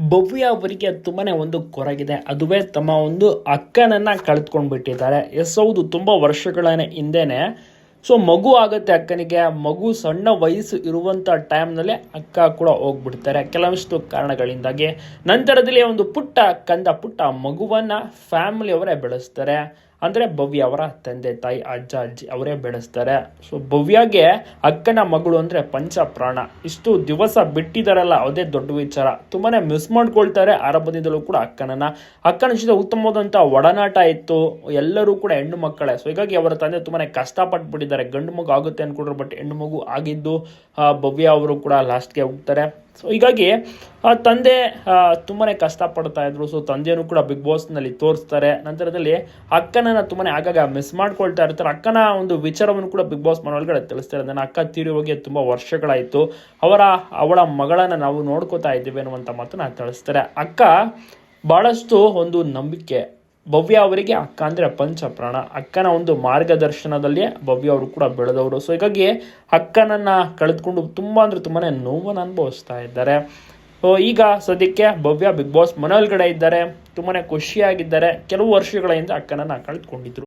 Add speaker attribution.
Speaker 1: ಭವ್ಯ ಅವರಿಗೆ ತುಂಬಾ ಒಂದು ಕೊರಗಿದೆ. ಅದುವೇ ತಮ್ಮ ಒಂದು ಅಕ್ಕನನ್ನ ಕಳೆದುಕೊಂಡು ಬಿಟ್ಟಿದ್ದಾರೆ. ಎಸ್, ಹೌದು, ತುಂಬಾ ವರ್ಷಗಳ ಹಿಂದೆನೆ. ಸೊ, ಮಗು ಆಗುತ್ತೆ ಅಕ್ಕನಿಗೆ. ಮಗು ಸಣ್ಣ ವಯಸ್ಸು ಇರುವಂತ ಟೈಮ್ನಲ್ಲೇ ಅಕ್ಕ ಕೂಡ ಹೋಗ್ಬಿಡ್ತಾರೆ. ಕೆಲವಷ್ಟು ಕಾರಣಗಳಿಂದಾಗಿ. ನಂತರದಲ್ಲಿ ಒಂದು ಪುಟ್ಟ ಕಂದ, ಪುಟ್ಟ ಮಗುವನ್ನ ಫ್ಯಾಮಿಲಿ ಅವರೇ ಬೆಳೆಸ್ತಾರೆ. ಅಂದ್ರೆ ಭವ್ಯ ಅವರ ತಂದೆ, ತಾಯಿ, ಅಜ್ಜ, ಅಜ್ಜಿ ಅವರೇ ಬೆಳೆಸ್ತಾರೆ. ಸೊ ಭವ್ಯಗೆ ಅಕ್ಕನ ಮಗಳು ಅಂದ್ರೆ ಪಂಚ ಪ್ರಾಣ ಇಷ್ಟು ದಿವಸ ಬಿಟ್ಟಿದಾರಲ್ಲ, ಅದೇ ದೊಡ್ಡ ವಿಚಾರ. ತುಂಬಾ ಮಿಸ್ ಮಾಡ್ಕೊಳ್ತಾರೆ ಆರಂಭದಿಂದಲೂ ಕೂಡ ಅಕ್ಕನನ್ನ. ಅಕ್ಕನ ಜೊತೆ ಉತ್ತಮವಾದಂಥ ಒಡನಾಟ ಇತ್ತು. ಎಲ್ಲರೂ ಕೂಡ ಹೆಣ್ಣು ಮಕ್ಕಳೇ. ಸೊ ಹೀಗಾಗಿ ಅವರ ತಂದೆ ತುಂಬಾನೇ ಕಷ್ಟಪಟ್ಬಿಟ್ಟಿದ್ದಾರೆ ಗಂಡು ಮಗು ಆಗುತ್ತೆ ಅನ್ಕೊಂಡ್ರು ಬಟ್ ಹೆಣ್ಣು ಮಗು ಆಗಿದ್ದು ಭವ್ಯ ಅವರು ಕೂಡ ಲಾಸ್ಟ್ಗೆ ಹೋಗ್ತಾರೆ. ಸೊ ಹೀಗಾಗಿ, ಆ ತಂದೆ ತುಂಬಾ ಕಷ್ಟಪಡ್ತಾ ಇದ್ರು. ಸೊ ತಂದೆಯನ್ನು ಕೂಡ ಬಿಗ್ ಬಾಸ್ನಲ್ಲಿ ತೋರಿಸ್ತಾರೆ. ನಂತರದಲ್ಲಿ ಅಕ್ಕನನ್ನು ತುಂಬಾ ಆಗಾಗ ಮಿಸ್ ಮಾಡ್ಕೊಳ್ತಾ ಇರ್ತಾರೆ. ಅಕ್ಕನ ಒಂದು ವಿಚಾರವನ್ನು ಕೂಡ ಬಿಗ್ ಬಾಸ್ ಮನೆ ಒಳಗಡೆ ತಿಳಿಸ್ತಾರೆ. ನನ್ನ ಅಕ್ಕ ತೀರಿ ಹೋಗಿ ತುಂಬಾ ವರ್ಷಗಳಾಯಿತು. ಅವರ, ಅವಳ ಮಗಳನ್ನ ನಾವು ನೋಡ್ಕೋತಾ ಇದ್ದೀವಿ ಅನ್ನುವಂಥ ಮಾತನ್ನು ತಿಳಿಸ್ತಾರೆ. ಅಕ್ಕ ಬಹಳಷ್ಟು ಒಂದು ನಂಬಿಕೆ ಭವ್ಯ ಅವರಿಗೆ ಅಕ್ಕ ಅಂದರೆ ಪಂಚಪ್ರಾಣ, ಅಕ್ಕನ ಒಂದು ಮಾರ್ಗದರ್ಶನದಲ್ಲಿ ಭವ್ಯ ಅವರು ಕೂಡ ಬೆಳೆದವರು. ಸೊ ಹೀಗಾಗಿ ಅಕ್ಕನನ್ನ ಕಳೆದುಕೊಂಡು ತುಂಬಾ ಅಂದರೆ ತುಂಬಾನೇ ನೋವನ್ನು ಅನುಭವಿಸ್ತಾ ಇದ್ದಾರೆ. ಸೊ ಈಗ ಸದ್ಯಕ್ಕೆ ಭವ್ಯ ಬಿಗ್ ಬಾಸ್ ಮನೆ ಒಳಗಡೆ ಇದ್ದಾರೆ. ತುಂಬಾ ಖುಷಿಯಾಗಿದ್ದಾರೆ. ಕೆಲವು ವರ್ಷಗಳ ಹಿಂದೆ ಅಕ್ಕನನ್ನ ಕಳೆದುಕೊಂಡಿದ್ರು.